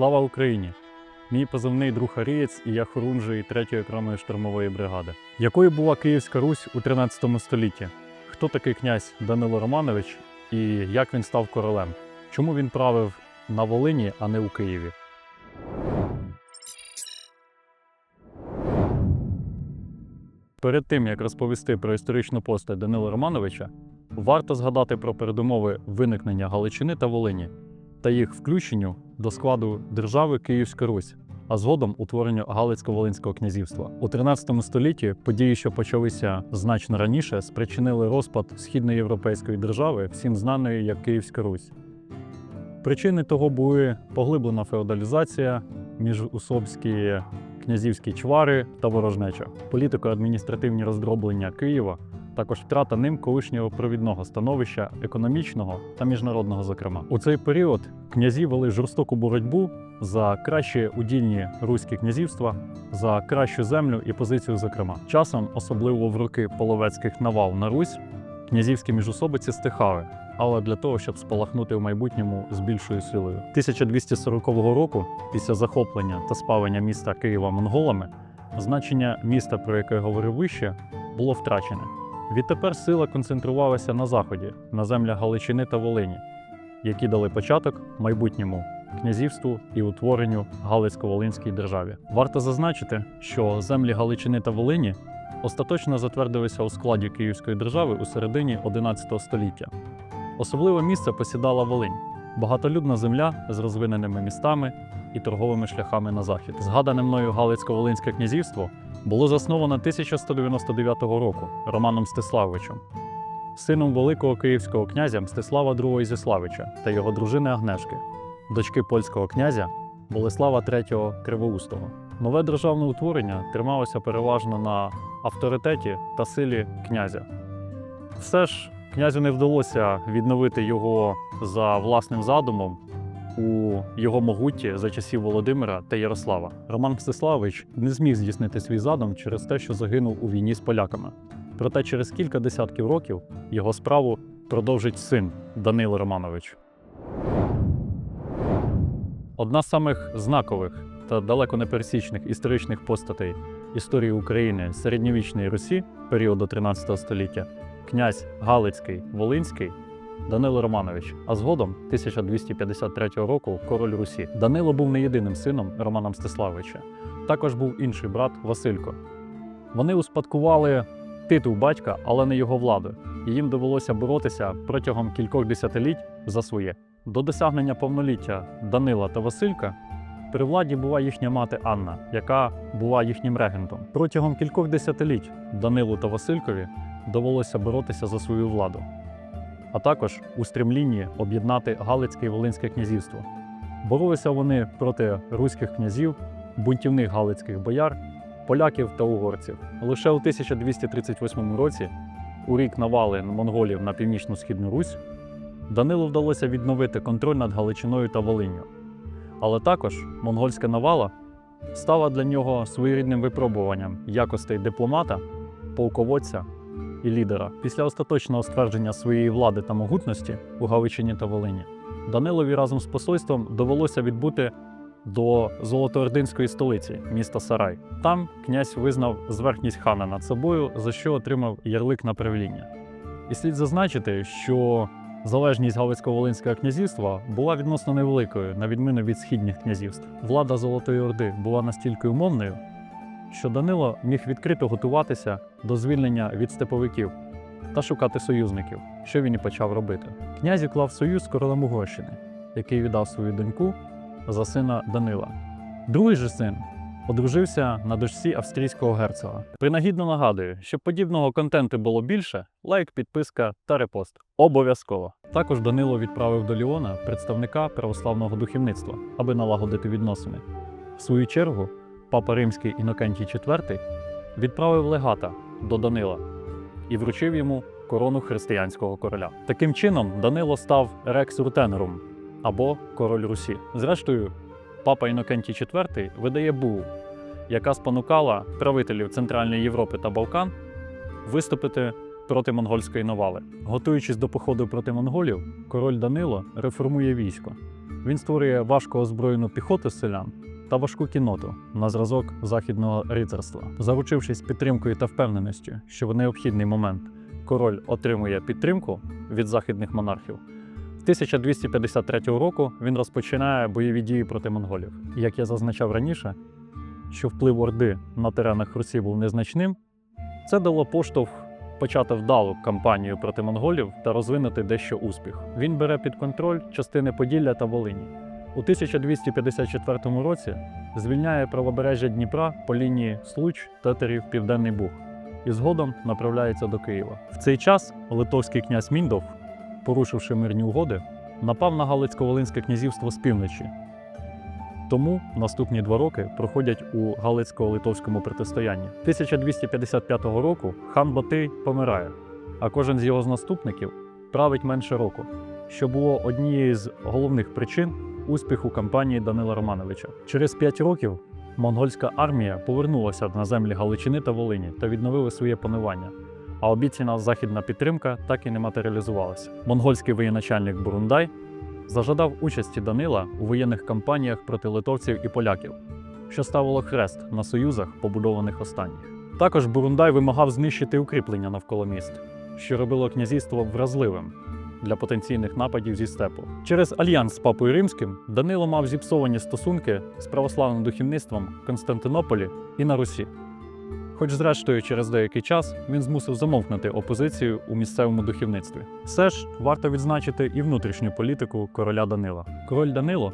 Слава Україні! Мій позивний друг Арієць і я хорунжий 3-ї окремої штурмової бригади. Якою була Київська Русь у 13 столітті? Хто такий князь Данило Романович і як він став королем? Чому він правив на Волині, а не у Києві? Перед тим як розповісти про історичну постать Данила Романовича, варто згадати про передумови виникнення Галичини та Волині та їх включенню до складу держави Київська Русь, а згодом утворенню Галицько-Волинського князівства. У 13 столітті події, що почалися значно раніше, спричинили розпад східноєвропейської держави, всім знаної як Київська Русь. Причини того були поглиблена феодалізація, міжусобські князівські чвари та ворожнеча, політико-адміністративні роздроблення Києва, також втрата ним колишнього провідного становища, економічного та міжнародного, зокрема. У цей період князі вели жорстоку боротьбу за кращі удільні руські князівства, за кращу землю і позицію, зокрема. Часом, особливо в роки половецьких навал на Русь, князівські міжусобиці стихали. Але для того, щоб спалахнути в майбутньому з більшою силою. 1240 року, після захоплення та спалення міста Києва монголами, значення міста, про яке я говорив вище, було втрачене. Відтепер сила концентрувалася на заході, на землях Галичини та Волині, які дали початок майбутньому князівству і утворенню Галицько-Волинській державі. Варто зазначити, що землі Галичини та Волині остаточно затвердилися у складі Київської держави у середині XI століття. Особливе місце посідала Волинь, багатолюдна земля з розвиненими містами і торговими шляхами на захід. Згадане мною Галицько-Волинське князівство було засновано 1199 року Романом Стиславичем, сином великого київського князя Мстислава II Ізяславича та його дружини Агнешки, дочки польського князя Болеслава III Кривоустого. Нове державне утворення трималося переважно на авторитеті та силі князя. Все ж князю не вдалося відновити його за власним задумом у його могутті за часів Володимира та Ярослава. Роман Мстиславич не зміг здійснити свій задум через те, що загинув у війні з поляками. Проте через кілька десятків років його справу продовжить син Данило Романович. Одна з самих знакових та далеко непересічних історичних постатей історії України середньовічної Русі періоду 13 століття князь Галицький Волинський Данило Романович, а згодом 1253 року король Русі. Данило був не єдиним сином Романа Мстиславича. Також був інший брат Василько. Вони успадкували титул батька, але не його владу, і їм довелося боротися протягом кількох десятиліть за своє. До досягнення повноліття Данила та Василька при владі була їхня мати Анна, яка була їхнім регентом. Протягом кількох десятиліть Данилу та Василькові довелося боротися за свою владу, а також у стремлінні об'єднати Галицьке і Волинське князівство. Боролися вони проти руських князів, бунтівних галицьких бояр, поляків та угорців. Лише у 1238 році, у рік навали монголів на північно-східну Русь, Данилу вдалося відновити контроль над Галичиною та Волинню. Але також монгольська навала стала для нього своєрідним випробуванням якостей дипломата, полководця і лідера. Після остаточного ствердження своєї влади та могутності у Галичині та Волині Данилові разом з посольством довелося відбути до Золотоординської столиці міста Сарай. Там князь визнав зверхність хана над собою, за що отримав ярлик на правління. І слід зазначити, що залежність Галицько-Волинського князівства була відносно невеликою, на відміну від східних князівств. Влада Золотої Орди була настільки умовною, що Данило міг відкрито готуватися до звільнення від степовиків та шукати союзників, що він і почав робити. Князь уклав союз з королем Угорщини, який віддав свою доньку за сина Данила. Другий же син одружився на дочці австрійського герцога. Принагідно нагадую, щоб подібного контенту було більше, лайк, підписка та репост. Обов'язково. Також Данило відправив до Ліона представника православного духовництва, аби налагодити відносини. В свою чергу, папа римський Інокентій IV відправив легата до Данила і вручив йому корону християнського короля. Таким чином, Данило став рекс рутенерум або король Русі. Зрештою, папа Інокентій IV видає булу, яка спонукала правителів Центральної Європи та Балкан виступити проти монгольської навали. Готуючись до походу проти монголів, король Данило реформує військо. Він створює важко озброєну піхоту селян та важку кінноту на зразок західного рицарства, заручившись підтримкою та впевненістю, що в необхідний момент король отримує підтримку від західних монархів. 1253 року він розпочинає бойові дії проти монголів. Як я зазначав раніше, що вплив Орди на теренах Русі був незначним, це дало поштовх почати вдалу кампанію проти монголів та розвинути дещо успіх. Він бере під контроль частини Поділля та Волині. У 1254 році звільняє правобережжя Дніпра по лінії Случ, Тетерів, Південний Буг і згодом направляється до Києва. В цей час литовський князь Міндов, порушивши мирні угоди, напав на Галицько-Волинське князівство з півночі. Тому наступні два роки проходять у Галицько-литовському протистоянні. 1255 року хан Батий помирає, а кожен з його наступників править менше року, що було однією з головних причин успіху кампанії Данила Романовича. Через п'ять років монгольська армія повернулася на землі Галичини та Волині та відновили своє панування. А обіцяна західна підтримка так і не матеріалізувалася. Монгольський воєначальник Бурундай зажадав участі Данила у воєнних кампаніях проти литовців і поляків, що ставило хрест на союзах, побудованих останніх. Також Бурундай вимагав знищити укріплення навколо міст, що робило князівство вразливим для потенційних нападів зі степу. Через альянс з Папою Римським Данило мав зіпсовані стосунки з православним духовництвом в Константинополі і на Русі. Хоч, зрештою, через деякий час він змусив замовкнути опозицію у місцевому духовництві. Все ж варто відзначити і внутрішню політику короля Данила. Король Данило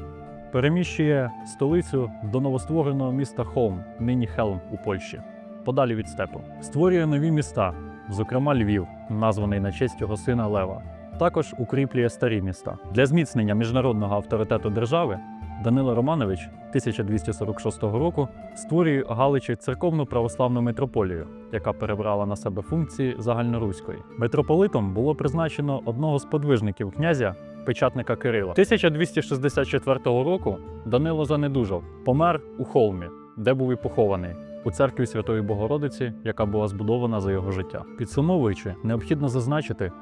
переміщує столицю до новоствореного міста Холм, нині Хелм у Польщі, подалі від степу. Створює нові міста, зокрема Львів, названий на честь його сина Лева. Також укріплює старі міста. Для зміцнення міжнародного авторитету держави Данило Романович 1246 року створює Галичі церковну православну митрополію, яка перебрала на себе функції загальноруської. Митрополитом було призначено одного з подвижників князя, печатника Кирила. 1264 року Данило занедужав, помер у холмі, де був і похований. У церкві Святої Богородиці, яка була збудована за його життя. Підсумовуючи, необхідно зазначити,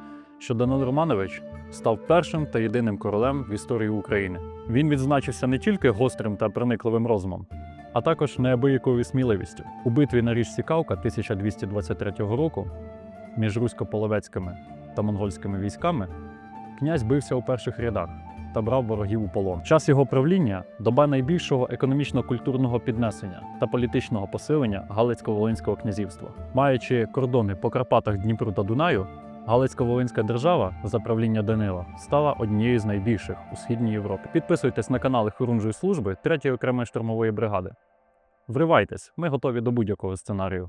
що Данило Романович став першим та єдиним королем в історії України. Він відзначився не тільки гострим та проникливим розумом, а також неабиякою сміливістю. У битві на річці Кавка 1223 року між русько-половецькими та монгольськими військами князь бився у перших рядах та брав ворогів у полон. Час його правління доба найбільшого економічно-культурного піднесення та політичного посилення Галицько-Волинського князівства. Маючи кордони по Карпатах Дніпру та Дунаю, Галицько-Волинська держава за правління Данила стала однією з найбільших у східній Європі. Підписуйтесь на канали Хорунжої служби 3-ї окремої штурмової бригади. Вривайтесь, ми готові до будь-якого сценарію.